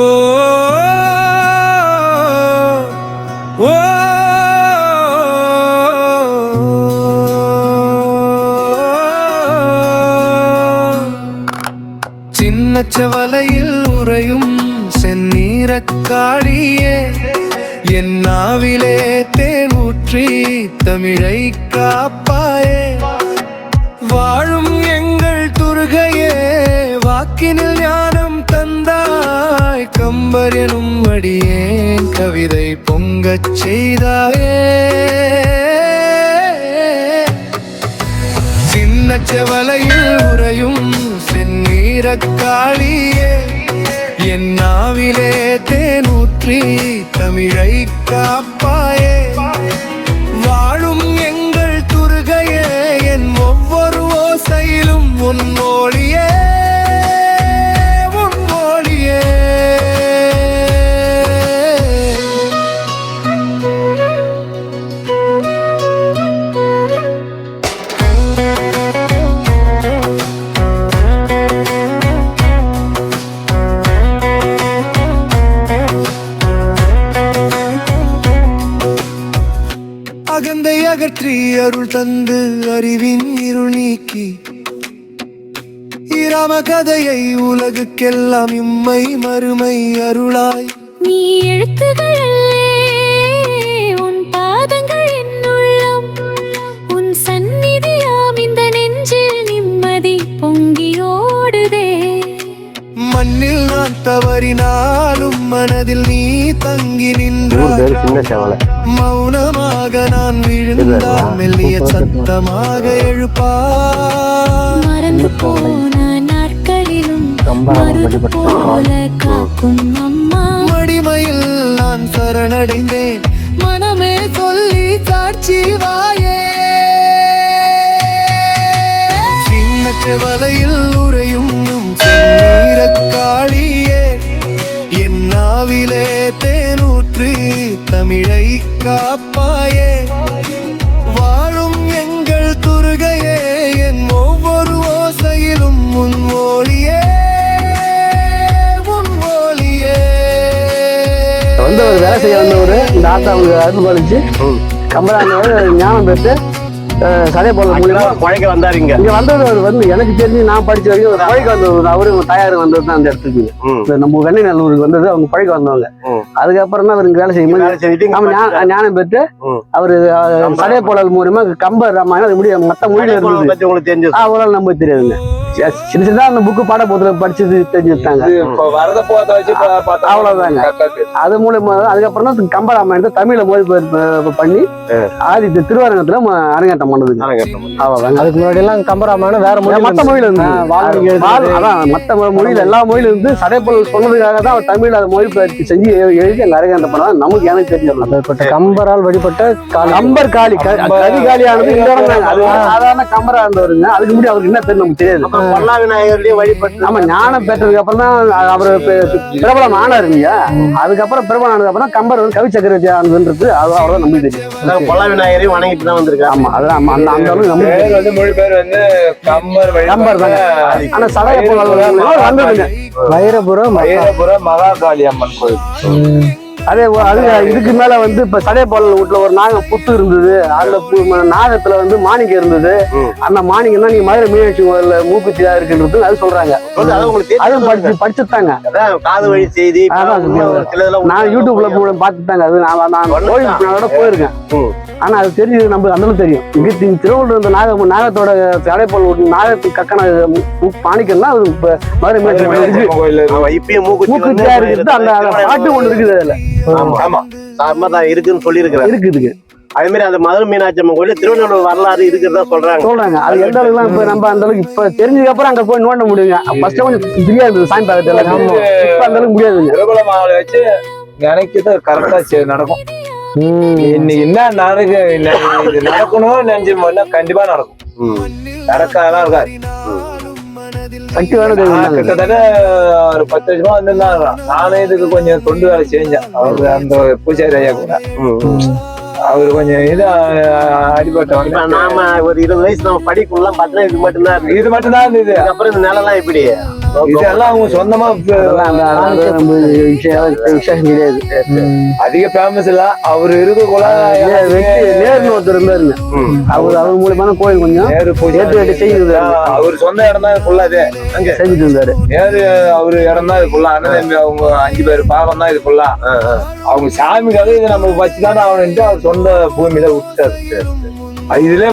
Oh, oh, oh. சின்னச்சவலையில் உறையும் செந்நீரக்காடியே என் நாவிலே தேன் ஊற்றி தமிழை காப்பாயே. வாழும் எங்கள் துருகையே வாக்கினில் ஞான ஞானம் தந்தாய் கம்பர் எனும் அடியேன் கவிதை பொங்கச் செய்தாயே. சின்ன செவலையில் உறையும் செந்நீரக்காளியே என் நாவிலே தேனூற்றி தமிழை காப்பாயே. வாழும் எங்கள் துருகையே என் ஒவ்வொரு ஓசையிலும் உன் மொழி அகந்தை அகற்றி அருள் தந்து அறிவின் இருள் நீக்கி. இராம கதையை உலகுக்கெல்லாம் இம்மை மறுமை அருளாய். நீ எழுத்துகள் தவறினாலும் மனதில் நீ தங்கி நின்றாய். மௌனமாக நான் விழுந்தால் மெல்லிய சத்தமாக எழுப்பாய். மறந்து போன நாட்களிலும் போல காக்கும் அம்மா. மடிமையில் நான் சரணடைந்தேன். மனமே சொல்லி சாட்சி வாயே. சின்ன செவலையில் உறையும் காளியே என் நாவிலே தேனூற்று தமிழை காப்பாயே. வாழும் எங்கள் துருகையே என் ஒவ்வொரு ஓசையிலும் உன் உன் ஒளியே. வந்தவர் வேலை செய்ய வந்தவர் இந்த ஆத்தா அவங்க அருள் பாலிச்சு. கம்பரானவர் ஞானம் பெற்று சதய போல மூலியமா குழைக்க வந்தாருங்க இங்க வந்தது அவர் வந்து எனக்கு தெரிஞ்சு நான் படிச்ச வரைக்கும் ஒரு பழைக்க வந்தவர் அவரு தயார் வந்தது தான் அந்த இடத்துக்கு. நம்ம வெண்ணை நல்லூருக்கு வந்தது அவங்க பழைக்க வந்தவங்க. அதுக்கப்புறம் தான் அவர் இங்க வேலை செய்யும். இங்க ஆமா ஞானம் பெற்று. அவரு சதய போடல் மூலியமா கம்ப ராமாயணம் அது முடிய மத்த மொழியில இருந்தது உங்களுக்கு தெரிஞ்சது அவ்வளோ நம்ம தெரியாதுங்க. சின்ன சின்ன அந்த புக்கு பாட புத்தகம் படிச்சது தெரிஞ்சுட்டாங்க இப்போ வரத போத வச்சு பா- பார்த்தா அவ்வளவுதாங்க. அது மூலியமா அதுக்கப்புறம் தான் கம்பராமாயணத்தை தமிழ்ல மொழிபெயர்ப்பு பண்ணி ஆதித்த திருவாரங்கத்துல அரங்கேற்றம் பண்ணதுங்க. அவ்வளவுதாங்க. அதுக்கு முன்னாடி எல்லாம் கம்பராமாயணம் வேற மொழி மத்த மொழியில இருந்து. அதான் மத்த மொழியில எல்லா மொழியில இருந்து சடைப்பொருள் சொன்னதுக்காக தான் அவர் தமிழ்ல அதை மொழிபெயர்ப்பு செஞ்சு எழுதி அங்க அரங்கேற்றம் பண்ணா நமக்கு எனக்கு தெரியும் அப்பேற்பட்ட கம்பரால் வழிபட்ட கம்பர் காளி க- கம்பர். கரிகாலியானது இந்த சாதாரண கம்பரா இருந்தவருங்க. அதுக்கு முன்னாடி அவருக்கு என்ன தெரியும் நமக்கு தெரியாது. விநாயகர்லயும் வழிபட்டு ஆமா ஞானம் பெற்றதுக்கு அப்புறம் தான் அவர் பிரபலம் ஆனாருங்க அதுக்கப்புறம் பிரபலம் ஆனதுக்கு அப்புறம் கம்பர் வந்து கவி சக்கரவர்த்தி ஆனதுன்றது அது அவ்வளவுதான் நமக்கு தெரியும் அதான் பொல்லா விநாயகரையும் வணங்கிட்டு தான் வந்திருக்காரு. ஆமா ஆமா, அந்த அந்த அளவுக்கு தெரியும். வந்து மொழி பேர் வந்து கம்பர் வழி கம்பர் தாங்க. ஆனா சடைய பொருள் வந்ததுங்க. வைரபுரம் வைரபுரம் மகாகாளி அம்மன் கோயில். அதே அது இதுக்கு மேல வந்து இப்ப சடையப்பாளர் வீட்டுல ஒரு நாகம் புத்து இருந்தது. அந்த நாகத்துல வந்து மாணிக்கம் இருந்தது. அந்த மாணிக்கம் தான் நீங்க மதுரை மீனாட்சி கோயில்ல மூக்குத்தியா இருக்குன்றது அது சொல்றாங்க. அது அது படிச்சு படிச்சுட்டாங்க. காது வழி செய்தி நான் யூடியூப்ல மூலம் பார்த்துட்டாங்க. அது நான். கோயிலுக்கு போயிருக்கேன். ஆனா அது தெரிஞ்சு நம்ம அந்த தெரியும். இங்க திருவள்ளூர் இந்த நாக நாகத்தோட சடையப்பால் நாகத்துக்கு கக்கன மாணிக்கம்னா அது இப்ப மதுரை மீனாட்சி. கோயில் மூக்குத்தியா இருக்குது. அந்த அந்த பாட்டு ஒண்ணு இருக்குது அதுல. ஆமா. ஆமா. தான் இருக்குன்னு சொல்லியிருக்கிறாரு இருக்குதுங்க. அதே மாதிரி அந்த மதுரை மீனாட்சி அம்மன் கோயில் திருவண்ணாமலை வரலாறு இருக்கிறதா சொல்றாங்க. சொல்றாங்க. அது எந்த அளவுக்கு இப்ப நம்ம அந்த அளவுக்கு இப்ப தெரிஞ்சதுக்கு அப்புறம் அங்க போய் நோண்ட முடியுங்க. ஃபர்ஸ்ட் கொஞ்சம் ஃப்ரீயா இருந்தது சாமி பார்க்கறது எல்லாம். இப்ப அந்த அளவுக்கு முடியாதுங்க. பிரபல மாலை வச்சு நினைக்கிறது கரெக்டா நடக்கும். இன்னைக்கு என்ன நடக்கு நடக்கணும்னு நினைச்சு கண்டிப்பா நடக்கும். நடக்காதெல்லாம் இருக்காது. சக்தி வேற நான் தெய்வம் கிட்டத்தட்ட ஒரு பத்து வருஷமா வந்திருந்தாங்க நானே இதுக்கு கொஞ்சம் தொண்டு வேலை செஞ்சேன். அவரு அந்த பூஜாரி ஐயா கூட. அவரு கொஞ்சம் இது அடிபட்டவங்க நாம ஒரு இருபது வயசு நம்ம படிக்கலாம் பார்த்தா இது மட்டும்தான் இருக்கு இது மட்டும் தான் இருந்தது. இதுக்கப்புறம் இந்த நிலம் எப்படி? இதெல்லாம் அவங்க சொந்தமா விசேஷம் கிடையாது அதிக ஃபேமஸ் இல்ல அவர் இருக்கக்குள்ள நேர்னு ஒருத்தர் இருந்தாருங்க அவர் அவர் மூலியமா தான் கோயில் கொஞ்சம் ஏத்து வெட்டி செய்யுது அவர் சொந்த இடம் தான் ஃபுல்லாவே அங்க செஞ்சுட்டு இருந்தாரு நேரு அவரு இடம் தான் இது ஃபுல்லா அண்ணன் அவங்க அஞ்சு பேர் பாகம் தான் இது ஃபுல்லா அவங்க சாமிக்காக இதை நம்ம வச்சுதானே ஆகணும்ட்டு அவர் சொந்த பூமியில விட்டாரு இதுல